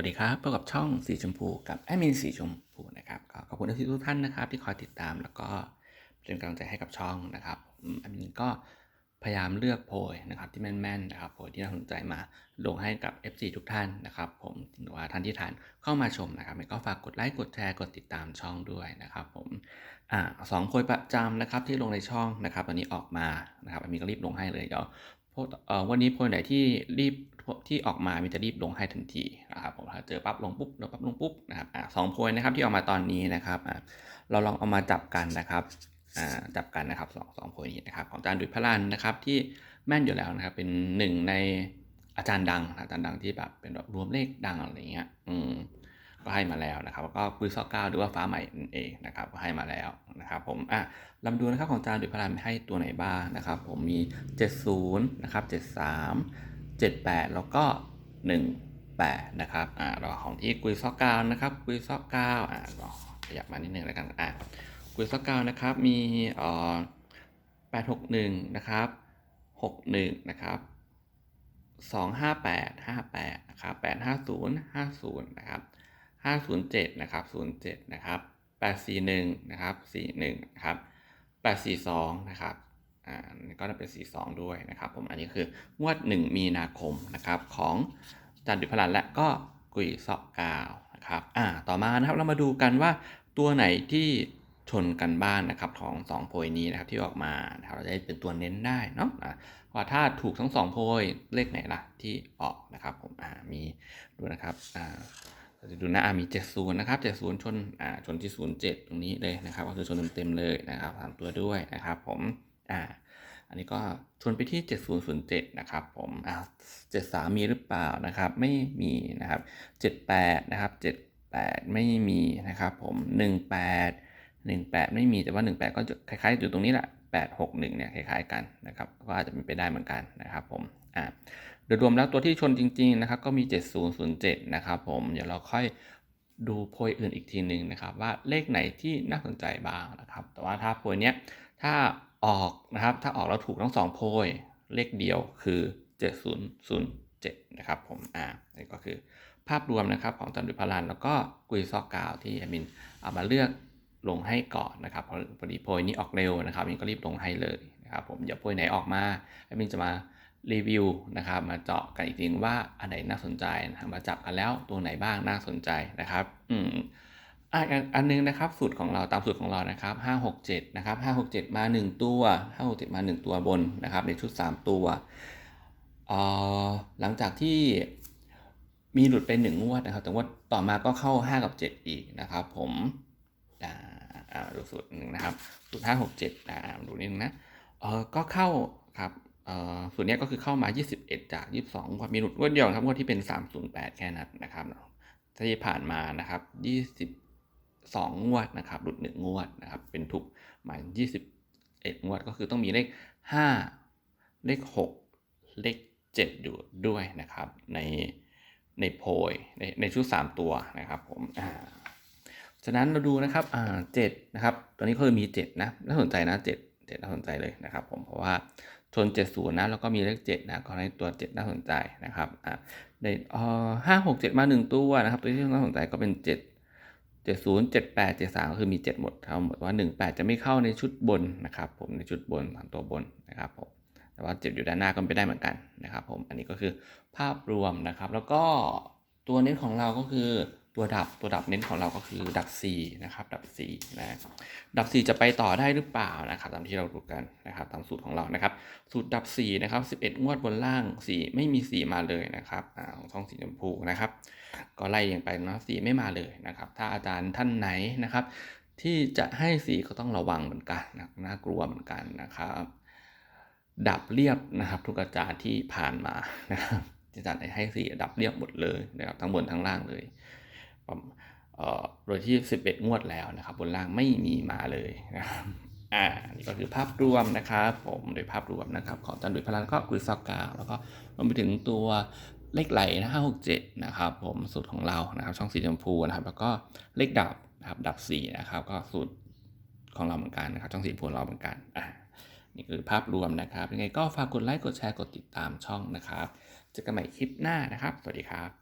วัสดีครับพบกับช่องสีชมพูกับแอดมินสีชมพูนะครับขอบคุณทุกท่านนะครับ ที่คอยติดตามแล้วก็เป็นกำลังใจให้กับช่องนะครับแอดมินก็พยายามเลือกโพยนะครับที่แม่นๆนะครับโพยที่น่าสนใจมาลงให้กับ FC ทุกท่านนะครับผมหรือว่าท่านที่ทานเข้ามาชมนะครับก็ฝากกดไลค์กดแชร์กดติดตามช่องด้วยนะครับผมอ่าสองโพยประจำนะครับที่ลงในช่องนะครับตอนนี้ออกมานะครับแอมินก็รีบลงให้เลยเดี๋ยว วันนี้โพสต์ไหนที่รีบที่ออกมามีจะรีบลงให้ทันทีนะครับผมถ้าเจอปั๊บลงปุ๊บลงปั๊บลงปุ๊บนะครับอ่าสองโพสต์นะครับที่ออกมาตอนนี้นะครับอ่าเราลองเอามาจับกันนะครับอ่าจับกันนะครับสองสองโพสต์นี้นะครับของอาจารย์ดุจพลันนะครับที่แม่นอยู่แล้วนะครับเป็นหนึ่งในอาจารย์ดังอาจารย์ดังที่แบบเป็นแบบรวมเลขดังอะไรเงี้ยอืม ก็ให้มาแล้วนะครับก็คุยซอกเก้าหรือว่าฟ้าใหม่นั่นเองนะครับก็ให้มาแล้วนะครับผมอะลำดูนะครับของอาจารย์ดุพลันให้ตัวไหนบ้างนะครับผมมี 70นะครับ73 78 แล้วก็ 18นะครับอ่าเราของที่กุยซอกกานะครับกุยซอกกาอ่าเราขยับมานิดนึงแล้วกันอ่ากุยซอกกานะครับมีเอ่อ861นะครับ61นะครับ258 58นะครับ850 50นะครับ 507นะครับ07นะครับ841นะครับ41นะครับ842นะครับอ่าก็จะเป็น 42 ด้วยนะครับผมอันนี้คืองวด 1 มีนาคมนะครับของจันดุพลันและก็กุยซอกกาวนะครับอ่าต่อมานะครับเรามาดูกันว่าตัวไหนที่ชนกันบ้านนะครับของสองโพยนี้นะครับที่ออกมานะครับเราจะได้เป็นตัวเน้นได้เนาะอ่าว่าถ้าถูกทั้งสองโพยเลขไหนล่ะที่ออกนะครับผมอ่ามีดูนะครับอ่า เราจะดูนะอ่ามี 70 นะครับ 70 ชน อ่า ชนที่ 07 ตรงนี้เลยนะครับ ก็คือชนเต็มๆเลยนะครับสามตัวด้วยนะครับ ผม อ่า อันนี้ก็ชนไปที่ 7007 นะครับ ผม อ่า73 มีหรือเปล่านะครับ ไม่มีนะครับ 78 นะครับ 78 ไม่มีนะครับ ผม 18 18 ไม่มี แต่ว่า 18 ก็จะคล้ายๆอยู่ตรงนี้แหละ 861เนี่ยคล้ายๆกันนะครับก็อาจจะเป็นไปได้เหมือนกันนะครับผมอ่าโดยรวมแล้วตัวที่ชนจริงๆนะครับก็มี 7007นะครับผมเดี๋ยวเราค่อยดูโพยอื่นอีกทีหนึ่งนะครับว่าเลขไหนที่น่าสนใจบ้างนะครับ แต่ว่าถ้าโพยเนี้ยถ้าออกนะครับถ้าออกแล้วถูกทั้งสองโพยเลขเดียวคือ 7007นะครับผมอ่านี่ก็คือภาพรวมนะครับของจันดุพลันแล้วก็กุยซอกกาวที่แอมินเอามาเลือก ลงให้ก่อนนะครับเพราะพอดีโพยนี้ออกเร็วนะครับมินก็รีบลงให้เลยนะครับผมเดี๋ยวโพยไหนออกมาแอดมินจะมารีวิวนะครับมาเจาะกันอีกทีนึงว่าอันไหนน่าสนใจนะมาจับกันแล้วตัวไหนบ้างน่าสนใจนะครับอืมอันอันนึงนะครับสูตรของเราตามสูตรของเรานะครับห้าหกเจ็ดนะครับห้าหกเจ็ดมาหนึ่งตัวห้าหกเจ็ดมาหนึ่งตัวบนนะครับในชุดสามตัวหลังจากที่มีหลุดไปหนึ่งวดนะครับ แต่ว่าต่อมาก็เข้าห้ากับเจ็ดอีกนะครับผม อ่าดูสูตรหนึ่งนะครับ สูตรห้าหกเจ็ดอ่าดูนิดนึงนะเออก็เข้าครับเออส่วนนี้ก็คือเข้ามา 21 จาก 22ครับมีหลุดงวดเดียวครับงวดที่เป็น 308 แค่นั้นนะครับที่ผ่านมานะครับ 22 งวดนะครับหลุด 1 งวดนะครับ เป็นถูกหมาย21 งวดก็คือต้องมีเลข 5 เลข 6 เลข 7 อยู่ด้วยนะครับ ในในโพยในในชุด 3 ตัวนะครับผมอ่า ฉะนั้นเราดูนะครับอ่า7นะครับตัวนี้ก็คือมี7นะน่าสนใจนะ7 7น่าสนใจเลยนะครับ ผมเพราะว่าชน70นย์นะแล้วก็มีเลข7นะก็ให้ตัว7น่าสนใจนะครับอ่าในอ่อ5 6 7มา1ตัวนะครับ ตัวที่น่าสนใจก็เป็น7 70 78 73ก็คือมี7หมดทั้งหมดว่า18จะไม่เข้าในชุดบนนะครับ ผมในชุดบนสามตัวบนนะครับผมแต่ว่า7อยู่ด้านหน้าก็ไม่ได้เหมือนกันนะครับ ผมอันนี้ก็คือภาพรวมนะครับ แล้วก็ตัวเน้นของเราก็คือ ตัวดับตัวดับเน้นของเราก็คือดับ4นะครับ ดับ4นะดับ4จะไปต่อได้หรือเปล่านะครับตามที่เราดูกันนะครับตามสูตรของเรานะครับ สูตรดับ4นะครับ 11 งวดบนล่าง 4 ไม่มี 4 มาเลยนะครับอ่าของช่องสีชมพูนะครับ ก็ไล่ยังไปนะ4ไม่มาเลยนะครับ ถ้าอาจารย์ท่านไหนนะครับ ที่จะให้สีก็ต้องระวังเหมือนกันนะน่ากลัวเหมือนกันนะครับ ดับเรียบนะครับทุกอาจารย์ที่ผ่านมานะครับอาจารย์ให้สีดับเรียบหมดเลยนะครับทั้งบนทั้งล่างเลย ประมาณเอ่อโดยที่ 11 งวดแล้วนะครับ บนล่างไม่มีมาเลยนะครับอ่านี่ก็คือภาพรวมนะครับผมโดยภาพรวมนะครับของจันดุยพลันก็กุยซอกกาแล้วก็รวมไปถึงตัวเลขไหลนะห้าหกเจ็ดนะครับผมสูตรของเรานะครับ ช่องสีชมพูนะครับ แล้วก็เลขดับนะครับดับสี่นะครับ ก็สูตรของเราเหมือนกันนะครับ ช่องสีชมพูเราเหมือนกันอ่านี่คือภาพรวมนะครับยังไงก็ฝากกดไลค์กดแชร์กดติดตามช่องนะครับเจอกันใหม่คลิปหน้านะครับ สวัสดีครับ